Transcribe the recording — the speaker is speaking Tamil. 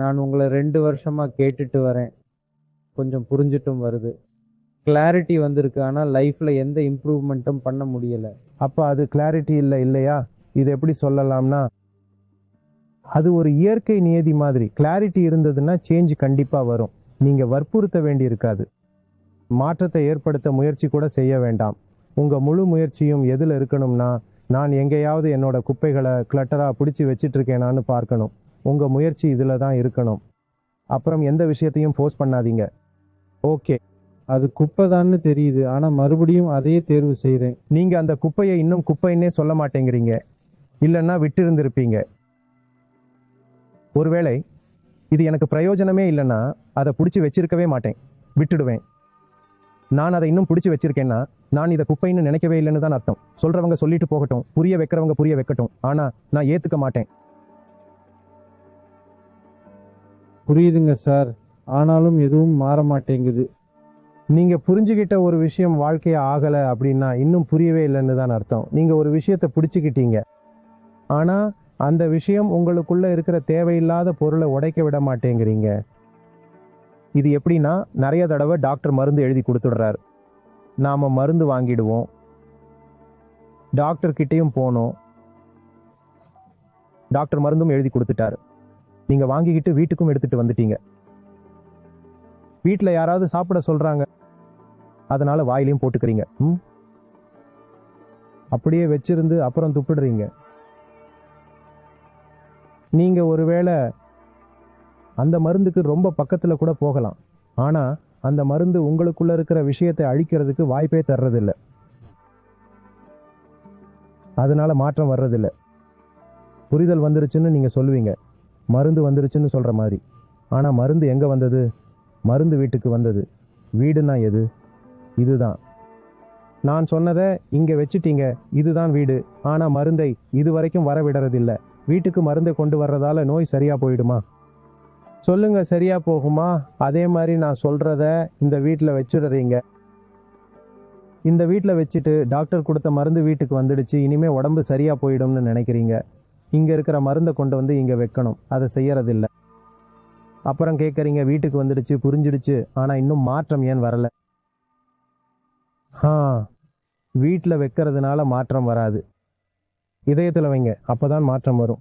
நான் உங்களை ரெண்டு வருஷமாக கேட்டுட்டு வரேன். கொஞ்சம் புரிஞ்சிட்டும் வருது. கிளாரிட்டி வந்திருக்கு ஆனால் லைஃப்பில் எந்த இம்ப்ரூவ்மெண்ட்டும் பண்ண முடியல. அப்போ அது கிளாரிட்டி இல்லை இல்லையா? இது எப்படி சொல்லலாம்னா அது ஒரு இயற்கை நியதி மாதிரி. கிளாரிட்டி இருந்ததுன்னா சேஞ்ச் கண்டிப்பாக வரும். நீங்கள் வற்புறுத்த வேண்டி இருக்காது மாற்றத்தை ஏற்படுத்த முயற்சி கூட செய்ய வேண்டாம். உங்கள் முழு முயற்சியும் எதில் இருக்கணும்னா நான் எங்கேயாவது என்னோட குப்பைகளை கிளட்டராக பிடிச்சி வச்சிட்டு இருக்கேனான்னு பார்க்கணும். உங்கள் முயற்சி இதில் தான் இருக்கணும். அப்புறம் எந்த விஷயத்தையும் ஃபோர்ஸ் பண்ணாதீங்க. ஓகே அது குப்பைதான்னு தெரியுது. ஆனா மறுபடியும் அதையே தேர்வு செய்றேன். நீங்க அந்த குப்பையை இன்னும் குப்பைன்னே சொல்ல மாட்டேங்கிறீங்க. இல்லைன்னா விட்டு இருந்திருப்பீங்க ஒருவேளை இது எனக்கு பிரயோஜனமே இல்லைன்னா அதை பிடிச்சி வச்சிருக்கவே மாட்டேன். விட்டுடுவேன். நான் அதை இன்னும் பிடிச்சி வச்சிருக்கேன்னா நான் இதை குப்பைன்னு நினைக்கவே இல்லைன்னு தான் அர்த்தம். சொல்றவங்க சொல்லிட்டு போகட்டும். புரிய வைக்கிறவங்க புரிய வைக்கட்டும். ஆனா நான் ஏத்துக்க மாட்டேன். புரியுதுங்க சார். ஆனாலும் எதுவும் மாற மாட்டேங்குது நீங்கள் புரிஞ்சுக்கிட்ட ஒரு விஷயம் வாழ்க்கையை ஆகலை அப்படின்னா இன்னும் புரியவே இல்லைன்னு தான் அர்த்தம். நீங்கள் ஒரு விஷயத்தை பிடிச்சிக்கிட்டீங்க. ஆனால் அந்த விஷயம் உங்களுக்குள்ளே இருக்கிற தேவையில்லாத பொருளை உடைக்க விட மாட்டேங்கிறீங்க. இது எப்படின்னா நிறைய தடவை டாக்டர் மருந்து எழுதி கொடுத்துடுறார். நாம் மருந்து வாங்கிடுவோம். டாக்டர்கிட்டேயும் போனோம். டாக்டர் மருந்தும் எழுதி கொடுத்துட்டாரு. நீங்க வாங்கிக்கிட்டு வீட்டுக்கும் எடுத்துட்டு வந்துட்டீங்க. வீட்டில் யாராவது சாப்பிட சொல்றாங்க. அதனால வாயிலையும் போட்டுக்கிறீங்க. ம்? அப்படியே வச்சிருந்து அப்புறம் துப்பிடுறீங்க. நீங்க ஒருவேளை அந்த மருந்துக்கு ரொம்ப பக்கத்துல கூட போகலாம். ஆனா அந்த மருந்து உங்களுக்குள்ள இருக்கிற விஷயத்தை அழிக்கிறதுக்கு வாய்ப்பே தர்றதில்லை. அதனால மாற்றம் வர்றதில்லை. புரிதல் வந்துருச்சுன்னு நீங்க சொல்லுவீங்க. மருந்து வந்துருச்சுன்னு சொல்கிற மாதிரி. ஆனால் மருந்து எங்கே வந்தது? மருந்து வீட்டுக்கு வந்தது. வீடுனா எது? இதுதான். நான் சொன்னதை இங்கே வச்சுட்டீங்க. இதுதான் வீடு. ஆனால் மருந்தை இது வரைக்கும் வர விடுறதில்ல வீட்டுக்கு மருந்தை கொண்டு வர்றதால நோய் சரியாக போயிடுமா? சொல்லுங்க சரியா போகுமா? அதே மாதிரி நான் சொல்கிறத இந்த வீட்டில் வச்சிடுறீங்க. இந்த வீட்டில் வச்சுட்டு டாக்டர் கொடுத்த மருந்து வீட்டுக்கு வந்துடுச்சு. இனிமேல் உடம்பு சரியாக போயிடும்னு நினைக்கிறீங்க. இங்கே இருக்கிற மருந்தை கொண்டு வந்து இங்கே வைக்கணும். அதை செய்யறதில்ல. அப்புறம் கேட்குறீங்க வீட்டுக்கு வந்துடுச்சு புரிஞ்சிடுச்சு. ஆனால் இன்னும் மாற்றம் ஏன் வரலை? ஆ வீட்டில் வைக்கிறதுனால மாற்றம் வராது. இதயத்தில் வைங்க அப்போ தான் மாற்றம் வரும்.